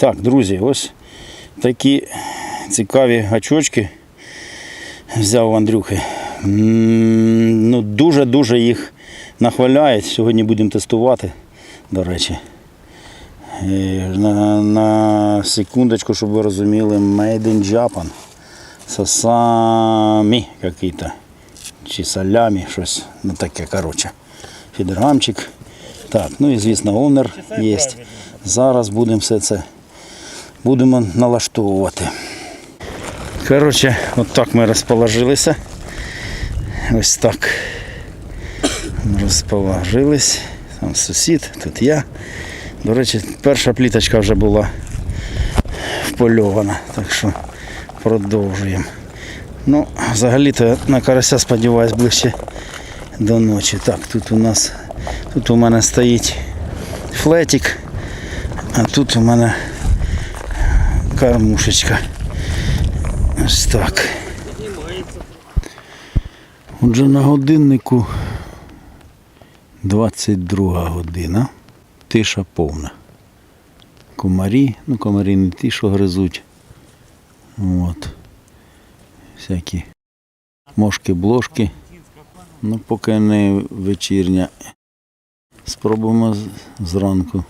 Так, друзі, ось такі цікаві гачочки взяв у Андрюхи. Ну, дуже-дуже їх нахваляють. Сьогодні будемо тестувати, до речі. Е, На, на секундочку, щоб ви розуміли, Made in Japan. Сасамі який-то. Чи салямі, щось. Ну таке, коротше. Фідергамчик. Так, ну і звісно, овнер є. Зараз будемо все це будемо налаштовувати. Коротше, от так ми розположилися. Ось так. Розположились. Там сусід, тут я. До речі, перша пліточка вже була впольована, так що продовжуємо. Ну, взагалі-то на карася сподіваюсь ближче до ночі. Так, тут у нас тут у мене стоїть флетик, а тут у мене кормушечка. Ось так. Отже, на годиннику 22 година. Тиша повна. Комарі, ну комарі не ті, що гризуть. От. Всякі мошки-блошки. Ну, поки не вечірня. Спробуємо зранку.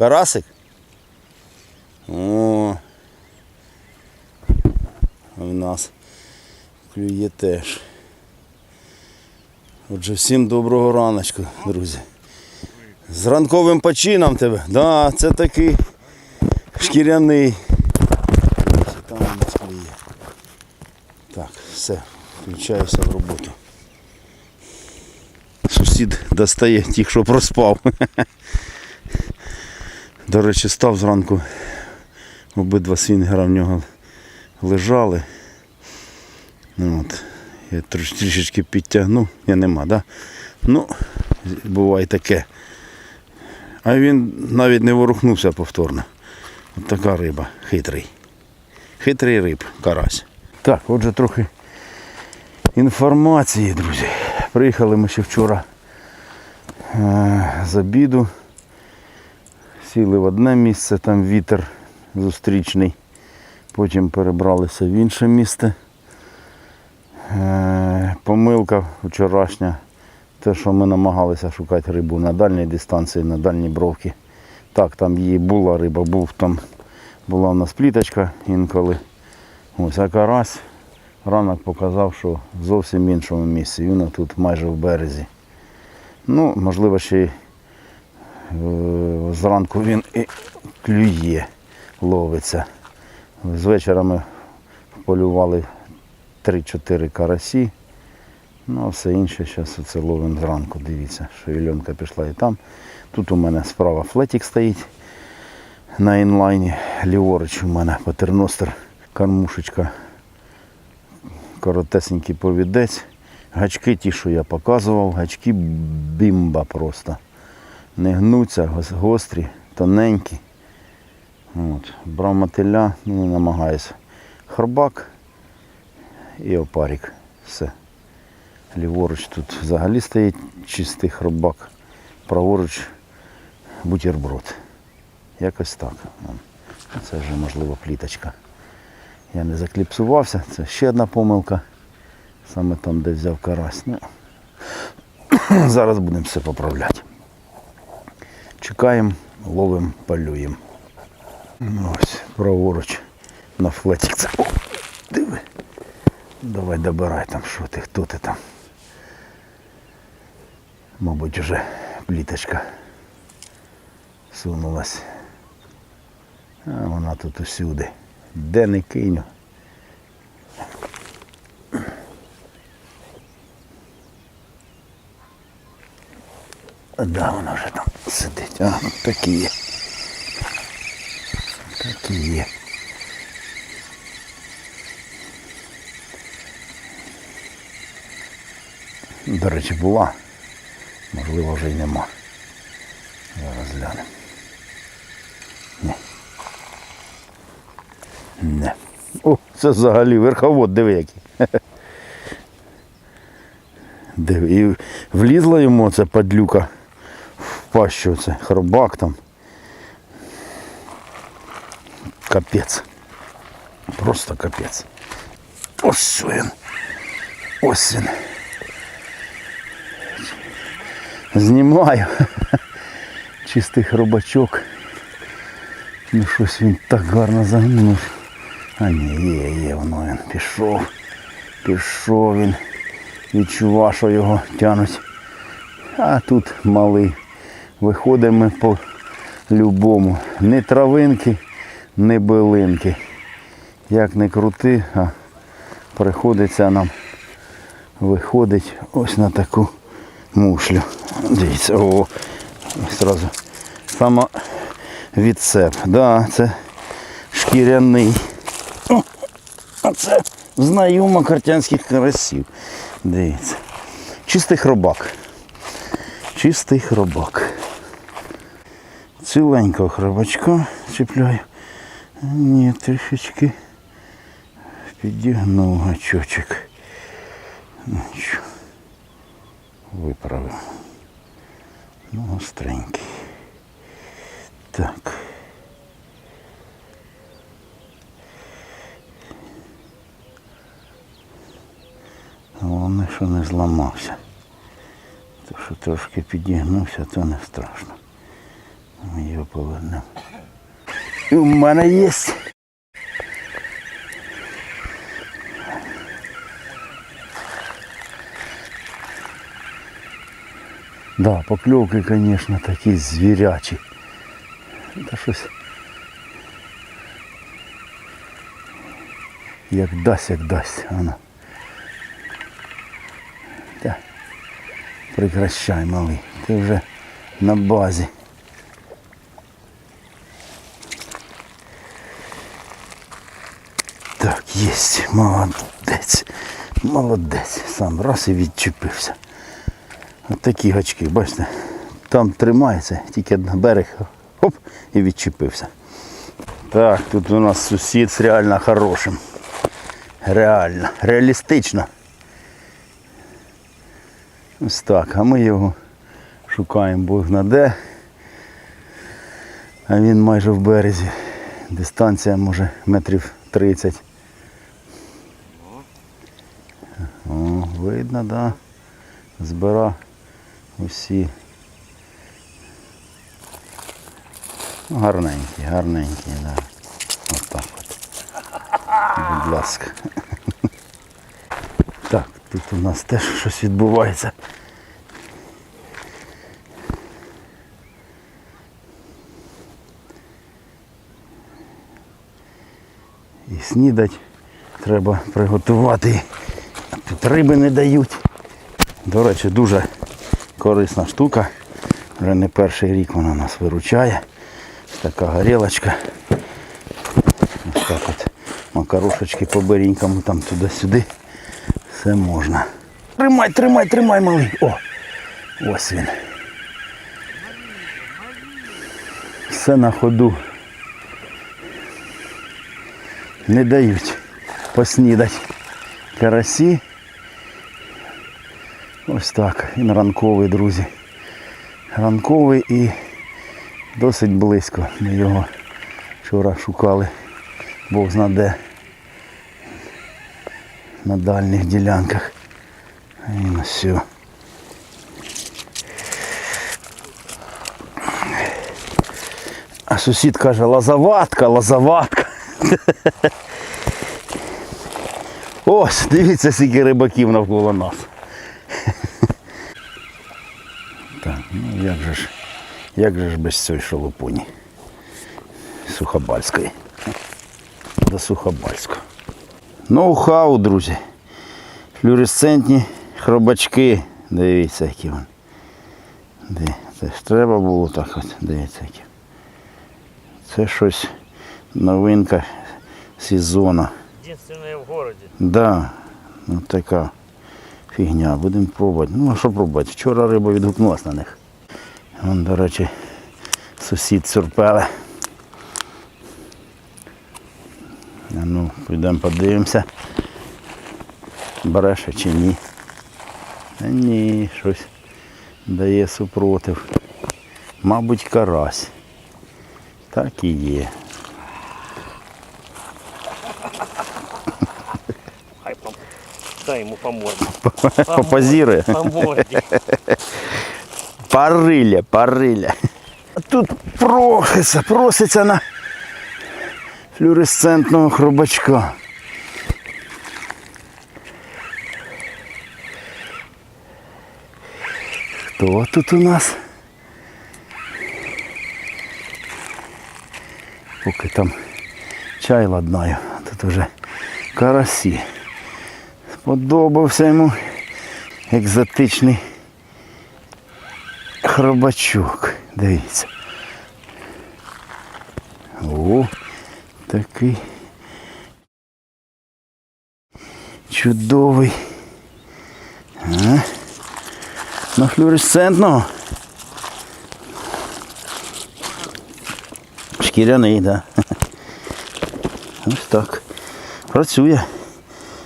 Карасик? О. В нас клює теж. Отже, всім доброго раночку, друзі. З ранковим почином тебе. Да, це такий шкіряний. Там у нас клює. Так, все, включаюся в роботу. Сусід достає тих, що проспав. До речі, став зранку. Обидва свінгера в нього лежали. Ну, от. Я трішечки підтягнув, я нема, да? Ну, буває таке. А він навіть не ворухнувся повторно. От така риба, хитрий. Хитрий риб, карась. Так, отже, трохи інформації, друзі. Приїхали ми ще вчора е, з обіду. Сіли в одне місце, там вітер зустрічний. Потім перебралися в інше місце. Е, Помилка вчорашня. Те, що ми намагалися шукати рибу на дальній дистанції, на дальній бровці. Так, там її була риба, був там, була в нас пліточка інколи. Ось, а карась ранок показав, що в зовсім іншому місці. Він тут майже в березі. Ну, можливо, ще й зранку він і клює, ловиться. З вечора ми полювали 3-4 карасі. Ну, а все інше зараз оце ловимо зранку. Дивіться, що Ільонка пішла і там. Тут у мене справа флетик стоїть на інлайні. Ліворуч у мене патерностер, кормушечка, коротесенький повідець. Гачки ті, що я показував, гачки бімба просто. Не гнуться, гострі, тоненькі. От. Брав мотиля, ну не намагаюся. Хробак і опарик. Все. Ліворуч тут взагалі стоїть чистий хробак. Праворуч бутерброд. Якось так. Це вже можливо пліточка. Я не закліпсувався, це ще одна помилка. Саме там, де взяв карась. Ну, зараз будемо все поправляти. Чекаємо, ловимо, полюємо. Ну, Ось, праворуч на флетик. Це. О, диви. Давай добирай там, що ти, хто ти там. Мабуть, уже пліточка сунулась. А вона тут усюди. Де не киню. Да, вона вже там сидить. А, ну, такі є. Такі є. До речі, була. Можливо, вже й нема. Зараз глянемо. Ні. Не. О, це взагалі верховод, диви який. Диви. І влізла йому ця падлюка пащу, це хробак там. Капець. Просто капець. Ось він. Ось він. Знімаю. Чистий хробачок. Ну щось він так гарно загнув. А ні, є, є, воно він пішов. Пішов він. Відчував, що його тянуть. А тут малий. Виходимо по любому. Ні травинки, ні билинки. Як не крути, а приходиться нам виходить ось на таку мушлю. Дивіться, о, одразу саме відцеп. Да, це шкіряний. О, а це знайома картянських карасів. Дивіться. Чистий хробак. Чистий хробак. Ціленького хробачка чіпляю. Ні, трішечки підігнув гачочок. Нічого. Виправив. Ну, гостренький. Так. Головне, що не зламався. То, що трошки підігнувся, то не страшно. Ми його повернемо. І в мене є. Да, поклевки, конечно, такі звірячі. Та щось. Як дасть, як дасть. Воно. Та. Прекращай, малий. Ти вже на базі. Так, єсть, молодець. Молодець. Сам раз і відчепився. От такі гачки, бачите, там тримається, тільки на берег, хоп, і відчепився. Так, тут у нас сусід з реально хорошим. Реально, реалістично. Ось так, а ми його шукаємо Бог на де. А він майже в березі. Дистанція може метрів 30. О, видно, да. Збира усі. Ну, Гарненькі, гарненькі, да. Ось так от. Будь ласка. Так, тут у нас теж щось відбувається. І снідать треба приготувати. Тут риби не дають. До речі, дуже корисна штука. Вже не перший рік вона нас виручає. Така горілочка. Ось так от макарушечки по берінькам там туди-сюди. Все можна. Тримай, тримай, тримай, малий. О! Ось він. Все на ходу. Не дають поснідати карасі. Ось так. Він ранковий, друзі. Ранковий і досить близько. Ми його вчора шукали. Бог зна де. На дальніх ділянках. А він все. А сусід каже, лазаватка, лазаватка. Ось, дивіться, скільки рибаків навколо нас. Ну як же ж, як же ж без цієї шалупуні. Сухобальської. До Сухобальського. Ноу-хау, друзі. Флюоресцентні хробачки. Дивіться, які вони. Де? Це ж треба було так от. Дивіться, які. Це щось новинка сезону. Единственное в городе. Да, ну така фігня. Будемо пробувати. Ну а що пробувати? Вчора риба відгукнулася на них. Вон, до речі, сусід сюрпели. А ну, підемо подивимося. Бреше чи ні. Та ні, щось дає супротив. Мабуть, карась. Так і є. Хай. Дай йому по морді. Попозірує. По морді. Париля, париля. Тут проситься, проситься на флюоресцентного хробачка. Хто тут у нас? Поки там чай ладнаю, тут уже карасі. Сподобався йому екзотичний хробачок. Дивіться. О, такий чудовий. А? На флюоресцентного. Шкіряний, так. Да. Ось так. Працює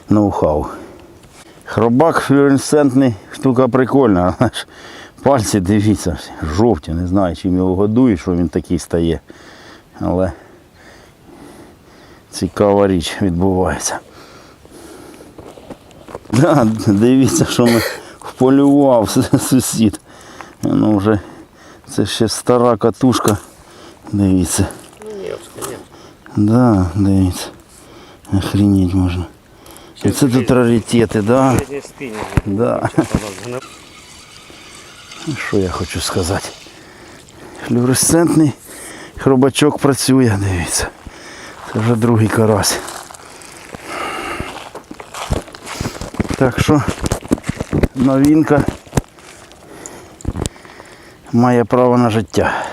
ноу-хау. Хробак флюоресцентний, штука прикольна. Пальці дивіться, жовті, не знаю, чим його годують, що він такий стає. Але цікава річ відбувається. Да, дивіться, що ми вполював сусід. Ну вже це ще стара катушка. Дивіться. Ну. Да, дивіться. Охренеть можна. І це тут раритети, да. Да. Що я хочу сказати? Флюоресцентний хробачок працює, дивіться. Це вже другий карась. Так що новинка має право на життя.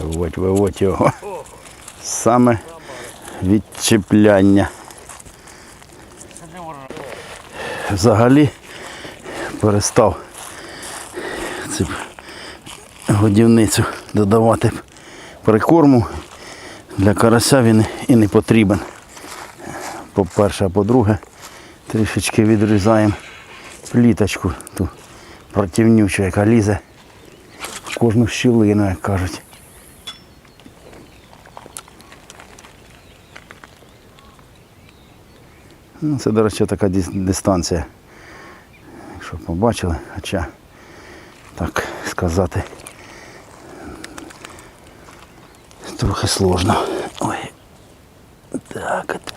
Виводь, виводь його. Саме відчіпляння. Взагалі перестав цю годівницю додавати прикорму. Для карася він і не потрібен. По-перше, а по-друге, трішечки відрізаємо пліточку ту противнючу, яка лізе в кожну щілину, як кажуть. Ну, це, до речі, така дистанція. Якщо побачили, хоча так сказати трохи сложно. Ой. Так от.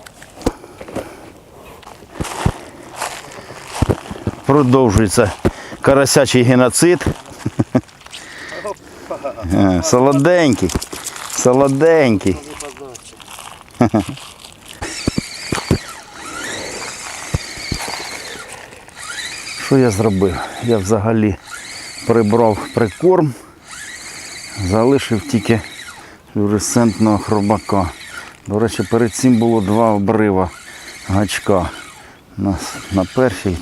Продовжується карасячий геноцид. Е, Солоденький. Солоденький. Що я зробив? Я взагалі прибрав прикорм, залишив тільки флюоресцентного хробака. До речі, перед цим було два обрива гачка. На, на, першій,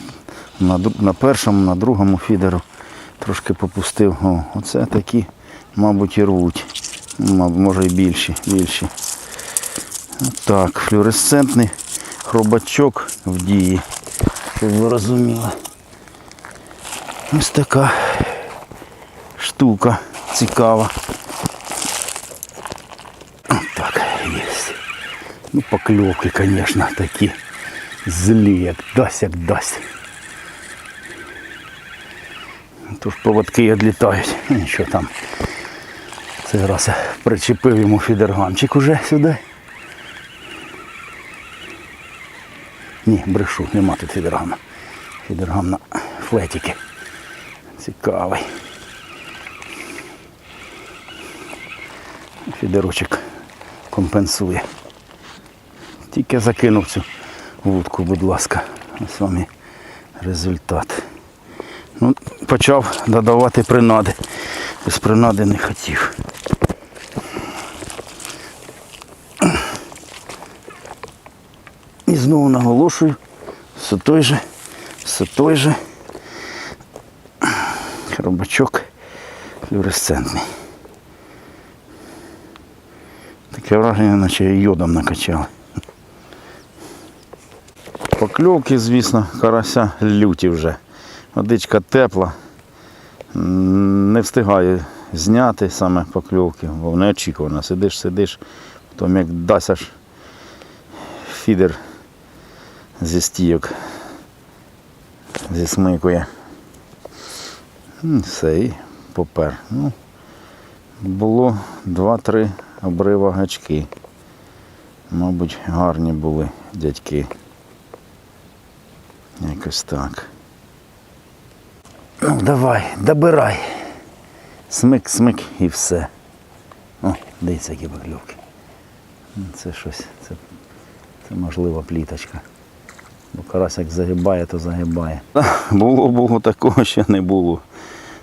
на, на першому, на другому фідеру трошки попустив. О, оце такі, мабуть, і рвуть. Може і більші. більші. Так, флюоресцентний хробачок в дії. Щоб ви розуміли. Ось така штука цікава. Так, є. Ну, покльовки, звісно, такі злі, як дасть, як дасть. Тож поводки відлітають. Ну, Нічого там. Цей раз я причепив йому фідергамчик уже сюди. Ні, брешу, нема тут фідергама. Фідергам на флетики. Цікавий. Фідерочок компенсує. Тільки закинув цю вудку, будь ласка. Ось вам і результат. Ну, почав додавати принади. Без принади не хотів. І знову наголошую, все той же, все той же хробачок флюоресцентний. Таке враження, наче йодом накачали. Покльовки, звісно, карася люті вже. Водичка тепла. Не встигаю зняти саме покльовки, бо неочікувано. Сидиш, сидиш, потім як дасть аж фідер зі стійок зісмикує. М, І попер. Ну, було 2-3 обрива гачки. Мабуть, гарні були дядьки. Якось так. Ну, давай, добирай. Смик, смик і все. О, дивіться, які покльовки. Це щось, це, це можливо пліточка. Бо карась як загибає, то загибає. Було, було такого, ще не було.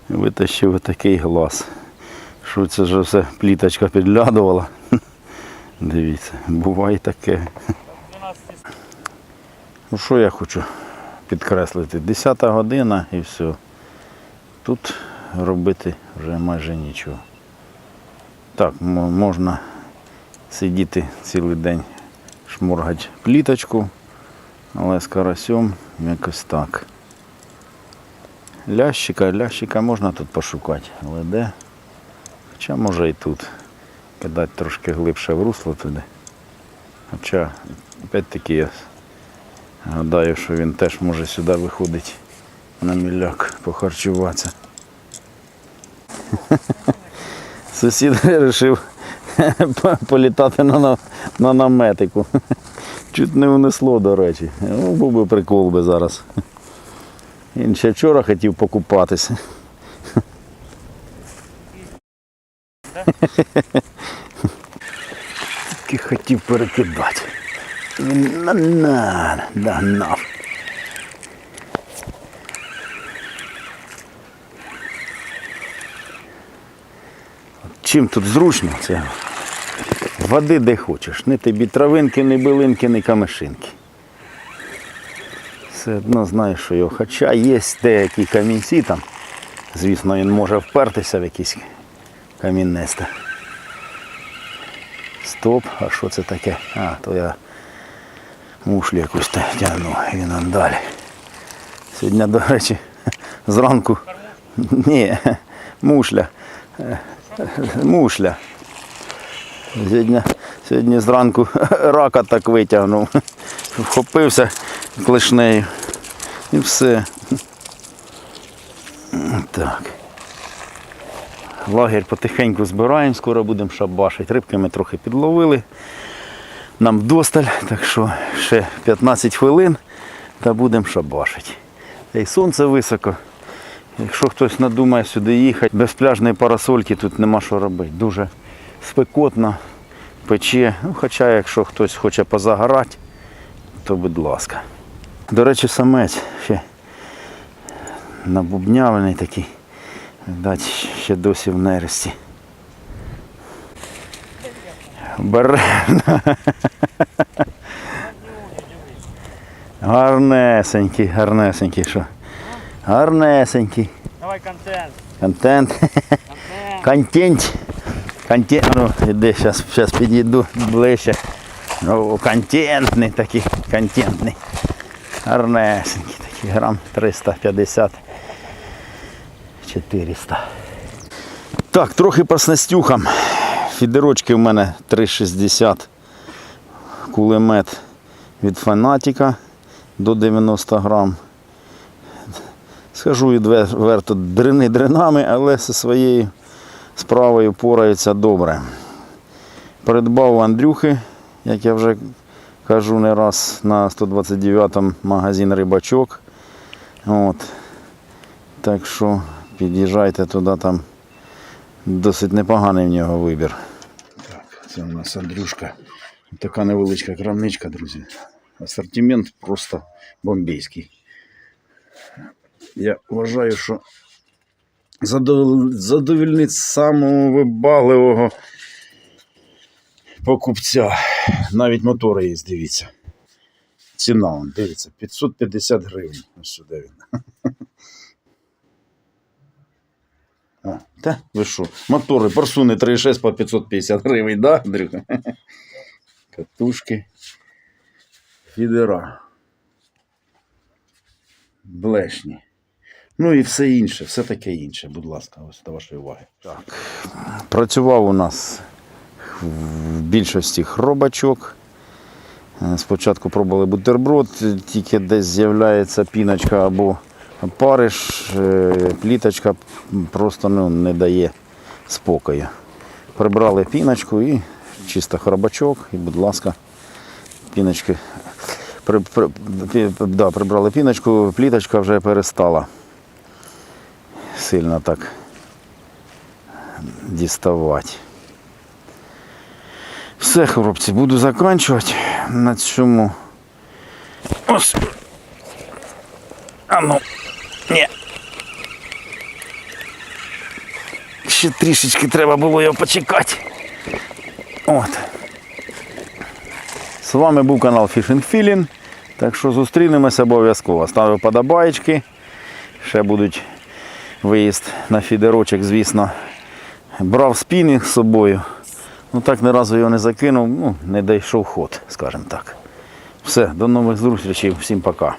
Витащив такий глаз. Що це ж все пліточка підглядувала. Дивіться, буває таке. Ну що я хочу підкреслити? 10 година і все. Тут робити вже майже нічого. Так, можна сидіти цілий день, шморгати пліточку, але з карасьом якось так. Лящика, лящика можна тут пошукати, але де? Хоча може і тут. Кидати трошки глибше в русло туди. Хоча, опять-таки, я гадаю, що він теж може сюди виходити на міляк похарчуватися. Сусід вирішив політати на, на, на наметику. Чуть не унесло, до речі. Ну, був би прикол би зараз. Він ще вчора хотів покупатися. Тільки хотів перекидати. Він на на догнав. Чим тут зручно, це води де хочеш. Не тобі травинки, не билинки, не камешинки. Все одно знаєш, що його. Хоча є деякі камінці там. Звісно, він може впертися в якісь каміннесте. Стоп, а що це таке? А, то я мушлю якусь тягну, він он далі. Сьогодні, до речі, зранку. Ні, мушля. Мушля. Сьогодні, сьогодні зранку рака так витягнув. Вхопився клешнею. І все. Так. Лагерь потихеньку збираємо, скоро будемо шабашити. Рибки ми трохи підловили. Нам вдосталь, так що ще 15 хвилин та будемо шабашити. Та й сонце високо. Якщо хтось надумає сюди їхати, без пляжної парасольки тут нема що робити. Дуже спекотно, пече. Ну, хоча якщо хтось хоче позагорати, то будь ласка. До речі, самець ще набубнявлений такий. Видать, ще досі в нересті. Бере. Гарнесенький, гарнесенький, що? Гарнесенький. Давай контент. Контент. Контент. Контент. Контент. Ну, іди, зараз, зараз підійду ближче. Ну, контентний такий, контентний. Гарнесенький такий, грам 350. 400. Так, трохи по снастюхам. Фідерочки в мене 360. Кулемет від фанатіка до 90 грам. Скажу відверто, дрини дринами, але зі своєю справою пораються добре. Придбав Андрюхи, як я вже кажу не раз, на 129-му магазин рибачок. От. Так що під'їжджайте туди, там досить непоганий в нього вибір. Так, це у нас Андрюшка. Така невеличка крамничка, друзі. Асортимент просто бомбійський. Я вважаю, що задовол- задовільнить самого вибагливого покупця. Навіть мотори є, дивіться. Ціна, он, дивіться, 550 гривень. Ось сюди він. А, та ви що? Мотори, парсуни 3,6 по 550 гривень, да, Андрюха? Катушки. Фідера. Блешні. Ну і все інше, все таке інше, будь ласка, ось до вашої уваги. Так. Працював у нас в більшості хробачок. Е, Спочатку пробували бутерброд, тільки десь з'являється піночка або париш, е, пліточка просто ну, не дає спокою. Прибрали піночку і чисто хробачок, і, будь ласка, піночки. При, при, да, прибрали піночку, пліточка вже перестала сильно так діставати. Все, хлопці, буду закінчувати на цьому. Ось. А ну. Ні. Ще трішечки треба було його почекати. От. З вами був канал Fishing Feeling. Так що зустрінемося обов'язково. Ставив подобаєчки. Ще будуть виїзд на фідерочок, звісно. Брав спінінг з собою. Ну так ні разу його не закинув, ну, не дійшов ход, скажімо так. Все, до нових зустрічей, всім пока.